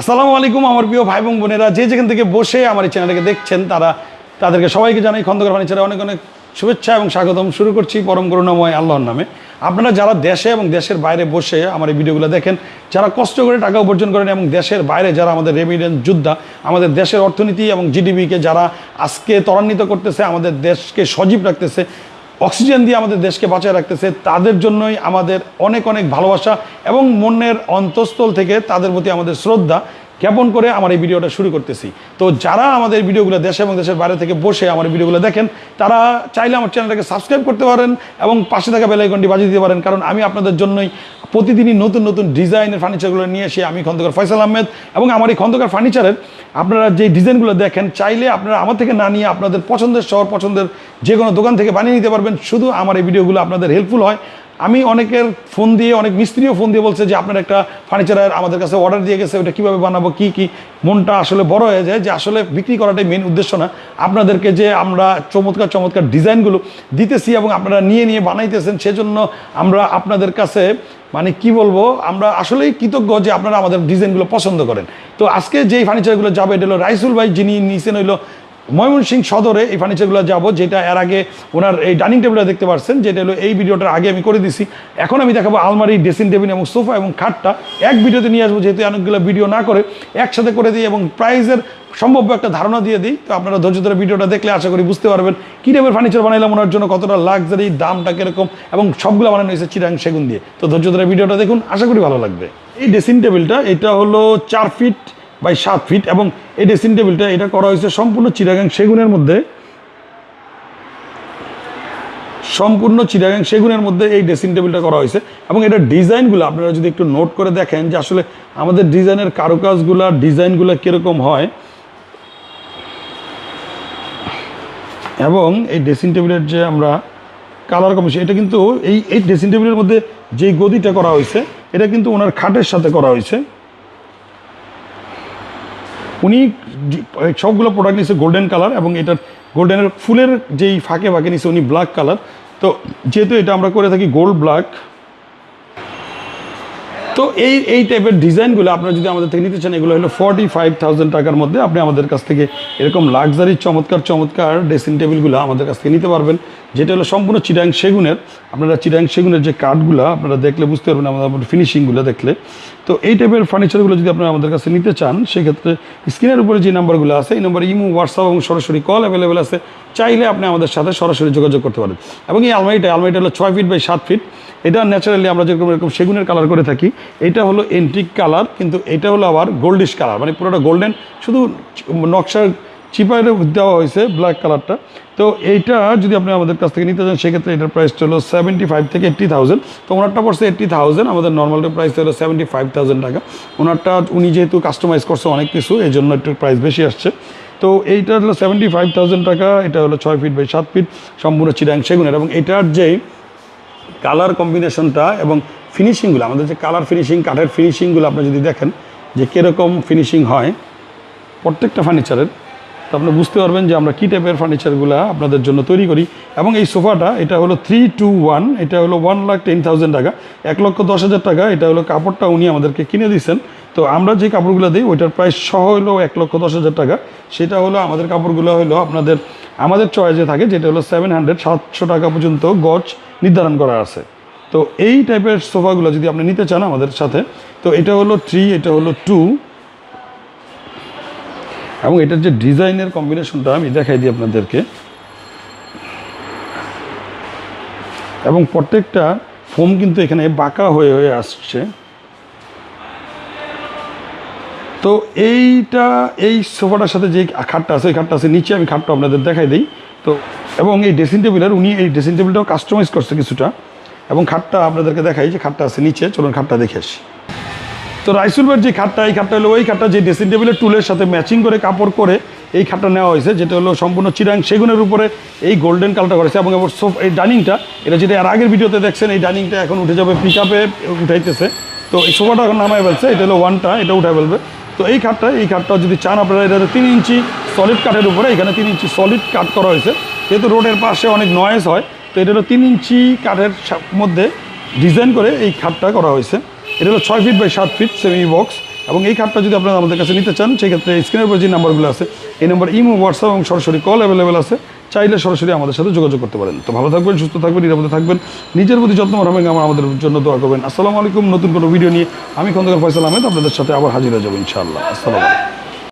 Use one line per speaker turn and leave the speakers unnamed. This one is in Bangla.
আসসালামু আলাইকুম আমার প্রিয় ভাই বোন বোনেরা, যে যেখান থেকে বসে আমার এই চ্যানেলটাকে দেখছেন তারা তাদেরকে সবাইকে জানাই খন্দকার ফার্নিচারে অনেক অনেক শুভেচ্ছা এবং স্বাগতম। শুরু করছি পরম করুণাময় আল্লাহর নামে। আপনারা যারা দেশে এবং দেশের বাইরে বসে আমার এই ভিডিওগুলো দেখেন, যারা কষ্ট করে টাকা উপার্জন করেন এবং দেশের বাইরে যারা আমাদের রেমিডেন্স যোদ্ধা, আমাদের দেশের অর্থনীতি এবং জিডিপিকে যারা আজকে ত্বরান্বিত করতেছে, আমাদের দেশকে সজীব রাখতেছে অক্সিজেন দিয়ে আমাদের দেশকে বাঁচায় রাখতেছে, তাদের জন্যই আমাদের অনেক অনেক ভালোবাসা এবং মনের অন্তঃস্থল থেকে তাদের প্রতি আমাদের শ্রদ্ধা জ্ঞাপন করে আমার এই ভিডিওটা শুরু করতেছি। তো যারা আমাদের ভিডিওগুলো দেশে এবং দেশের বাইরে থেকে বসে আমার ভিডিওগুলো দেখেন, তারা চাইলে আমার চ্যানেলটাকে সাবস্ক্রাইব করতে পারেন এবং পাশে থাকা বেলাইকনটি বাজিয়ে দিতে পারেন, কারণ আমি আপনাদের জন্যই প্রতিদিনই নতুন নতুন ডিজাইনের ফার্নিচারগুলো নিয়ে এসে আমি খন্দকার ফয়সাল আহমেদ এবং আমার এই খন্দকার ফার্নিচারের আপনারা যে ডিজাইনগুলো দেখেন, চাইলে আপনারা আমার থেকে না নিয়ে আপনাদের পছন্দের শহর, পছন্দের যে কোনো দোকান থেকে বানিয়ে নিতে পারবেন। শুধু আমার এই ভিডিওগুলো আপনাদের হেল্পফুল হয়। আমি অনেকের ফোন দিয়ে, অনেক মিস্ত্রিও ফোন দিয়ে বলছে যে, আপনার একটা ফার্নিচারের আমাদের কাছে অর্ডার দিয়ে গেছে, ওটা কীভাবে বানাবো, কী কী? মনটা আসলে বড় হয়ে যায় যে, আসলে বিক্রি করাটাই মেন উদ্দেশ্য না। আপনাদেরকে যে আমরা চমৎকার চমৎকার ডিজাইনগুলো দিতেছি এবং আপনারা নিয়ে নিয়ে বানাইতেছেন, সেজন্য আমরা আপনাদের কাছে মানে কি বলব, আমরা আসলেই কৃতজ্ঞ যে আপনারা আমাদের ডিজাইনগুলো পছন্দ করেন। তো আজকে যেই ফার্নিচারগুলো যাবে, এটা হলো রাইসুল ভাই, যিনি নিয়েছেন হইল ময়মনসিংহ সদরে, এই ফার্নিচারগুলো যাব, যেটা এর আগে ওনার এই ডাইনিং টেবিলটা দেখতে পাচ্ছেন যেটা হলো এই ভিডিওটার আগে আমি করে দিছি। এখন আমি দেখাবো আলমারি ড্রেসিং টেবিল এবং সোফা এবং খাটটা। এক ভিডিওতে নিয়ে আসব, যেহেতু অনেকগুলো ভিডিও না করে, একসাথে করে দিই এবং প্রাইজের সম্ভাব্য একটা ধারণা দিয়ে দিই। তো আপনারা ধৈর্য ধরে ভিডিওটা দেখলে আশা করি বুঝতে পারবেন কী টাইপের ফার্নিচার বানাইলাম ওনার জন্য, কতটা লাক্সারি দামটা কীরকম, এবং সবগুলো বানানো হয়েছে চিরাং সেগুন দিয়ে। তো ধৈর্য ধরে ভিডিওটা দেখুন, আশা করি ভালো লাগবে। এই ড্রেসিং টেবিলটা এটা হলো চার ফিট বাই সাত ফিট এবং এই ড্রেসিং টেবিলটা এটা করা হয়েছে সম্পূর্ণ চিরাগাং সেগুনের মধ্যে। সম্পূর্ণ চিরাগাং সেগুনের মধ্যে এই ড্রেসিং টেবিলটা করা হয়েছে, এবং এটার ডিজাইনগুলো আপনারা যদি একটু নোট করে দেখেন যে আসলে আমাদের ডিজাইনের কারুকাজগুলো, ডিজাইনগুলো কীরকম হয় এবং এই ড্রেসিং টেবিলের যে আমরা কালার কমিশন এটা কিন্তু এই এই ড্রেসিং টেবিলের মধ্যে যেই গদিটা করা হয়েছে, এটা কিন্তু ওনার খাটের সাথে করা হয়েছে। উনি সবগুলো প্রোডাক্ট নিয়েছে গোল্ডেন কালার এবং এটার গোল্ডেনের ফুলের যেই ফাঁকে ফাঁকে নিয়েছে উনি ব্ল্যাক কালার তো যেহেতু এটা আমরা করে থাকি গোল্ড ব্ল্যাক তো এই এই টাইপের ডিজাইনগুলো আপনারা যদি আমাদের থেকে নিতে চান, এগুলো হলো ফর্টি ফাইভ টাকার মধ্যে আপনি আমাদের কাছ থেকে এরকম লাক্সারি চমৎকার চমৎকার ড্রেসিং টেবিলগুলো আমাদের কাছ থেকে নিতে পারবেন। যেটা হলো সম্পূর্ণ চিরাং সেগুনের, আপনারা চিরাং সেগুনের যে কাঠগুলো আপনারা দেখলে বুঝতে পারবেন আমাদের ফিনিশিংগুলো দেখলে। তো এই টাইপের ফার্নিচারগুলো যদি আপনারা আমাদের কাছে নিতে চান, সেক্ষেত্রে স্ক্রিনের উপরে যে নাম্বারগুলো আছে, এই নাম্বার ইমো হোয়াটসঅ্যাপ এবং সরাসরি কল অ্যাভেলেবেল আছে। চাইলে আপনি আমাদের সাথে সরাসরি যোগাযোগ করতে পারেন। এবং এই আলমারিটা আলমারিটা হলো ছয় ফিট বাই সাত ফিট এটা ন্যাচারালি আমরা যেরকম, এরকম সেগুনের কালার করে থাকি। এটা হলো এন্টিক কালার কিন্তু এটা হলো আবার গোল্ডিশ কালার মানে পুরোটা গোল্ডেন শুধু নকশার চিপায় দেওয়া হয়েছে ব্ল্যাক কালারটা তো এইটা যদি আপনি আমাদের কাছ থেকে নিতে চান, সেক্ষেত্রে এটার প্রাইসটা হলো সেভেন্টি ফাইভ থেকে এইট্টি থাউজেন্ড তো ওনারটা পড়ছে এইট্টি থাউজেন্ড আমাদের নর্মালটা প্রাইস হলো সেভেন্টি ফাইভ থাউজেন্ড টাকা। ওনারটা উনি যেহেতু কাস্টমাইজ করছে অনেক কিছু, এই জন্য একটু প্রাইস বেশি আসছে। তো এইটা হলো সেভেন্টি ফাইভ থাউজেন্ড টাকা, এটা হলো ছয় ফিট বাই সাত ফিট সম্পূর্ণ চিরাং সেগুনের। এবং এটার যেই কালার কম্বিনেশনটা এবং ফিনিশিংগুলো, আমাদের যে কালার ফিনিশিং, কাঠের ফিনিশিংগুলো আপনি যদি দেখেন যে কীরকম ফিনিশিং হয়, প্রত্যেকটা ফার্নিচারের তো আপনি বুঝতে পারবেন যে আমরা কী টাইপের ফার্নিচারগুলো আপনাদের জন্য তৈরি করি। এবং এই সোফাটা, এটা হলো থ্রি টু ওয়ান এটা হলো ওয়ান লাখ টেন থাউজেন্ড টাকা, এক লক্ষ দশ হাজার টাকা, এটা হলো কাপড়টা উনি আমাদেরকে কিনে দিয়েছেন। তো আমরা যে কাপড়গুলো দিই, ওইটার প্রাইস সহ হলো এক লক্ষ দশ হাজার টাকা। সেটা হলো আমাদের কাপড়গুলো হলো আপনাদের, আমাদের চয়েসে থাকে, যেটা হলো সেভেন হান্ড্রেড সাতশো টাকা পর্যন্ত গজ নির্ধারণ করা আছে। তো এই টাইপের সোফাগুলো যদি আপনি নিতে চান আমাদের সাথে, তো এটা হলো থ্রি এটা হলো টু এবং এটার যে ডিজাইনের কম্বিনেশনটা আমি দেখাই দিই আপনাদেরকে। এবং প্রত্যেকটা ফোম কিন্তু এখানে বাঁকা হয়ে হয়ে আসছে। তো এইটা, এই সোফাটার সাথে যে খাটটা আছে, ওই খাটটা আছে, নিচে আমি খাটটা আপনাদের দেখাই দিই। তো, এবং এই ড্রেসিং টেবিলের, উনি এই ড্রেসিং টেবিলটাও কাস্টমাইজ করছে কিছুটা। এবং খাটটা আপনাদেরকে দেখাই যে খাটটা আছে নিচে, চলুন খাটটা দেখে আসি। তো রাইসুলবার যে খাটটা, এই খাটটা হলো, ওই খাটটা যে ড্রেসিং টেবিলের টুলের সাথে ম্যাচিং করে কাপড় করে এই খাটটা নেওয়া হয়েছে, যেটা হলো সম্পূর্ণ চিরাং সেগুনের উপরে এই গোল্ডেন কালারটা করেছে এবং এবার সোফ এই ডাইনিংটা, এটা যেটা এর আগের ভিডিওতে দেখছেন, এই ডাইনিংটা এখন উঠে যাবে পিক আপে উঠাইতেছে। তো এই সোফাটা এখন নামায় ফেলছে, এটা হলো ওয়ানটা এটা উঠে ফেলবে। তো এই খাটটা এই খাটটা যদি চান আপনারা, এটা তিন ইঞ্চি সলিড কাঠের উপরে, এখানে তিন ইঞ্চি সলিড কাট করা হয়েছে। যেহেতু রোডের পাশে অনেক নয়েজ হয়, তো এটা হলো তিন ইঞ্চি কাঠের মধ্যে ডিজাইন করে এই খাটটা করা হয়েছে। এটা হলো ছয় ফিট বাই সাত ফিট সেমি বক্স এবং এই খাটটা যদি আপনারা আমাদের কাছে নিতে চান, সেক্ষেত্রে স্ক্রিনের উপর যে নাম্বারগুলো আছে, এই নম্বর ইমো হোয়াটসঅ্যাপ এবং সরাসরি কল অ্যাভেলেবেল আছে। চাইলে সরাসরি আমাদের সাথে যোগাযোগ করতে পারেন। তো ভালো থাকবেন, সুস্থ থাকবেন, নিরাপদে থাকবেন। নিজের প্রতি যত্ন রাখবেন, আমার আমাদের জন্য দোয়া করবেন। আসসালামু আলাইকুম, নতুন কোনো ভিডিও নিয়ে আমি খন্দকার ফয়সাল আহমেদ, আপনাদের সাথে আবার হাজির হয়ে যাব ইনশাআল্লাহ। আসসালামু আলাইকুম।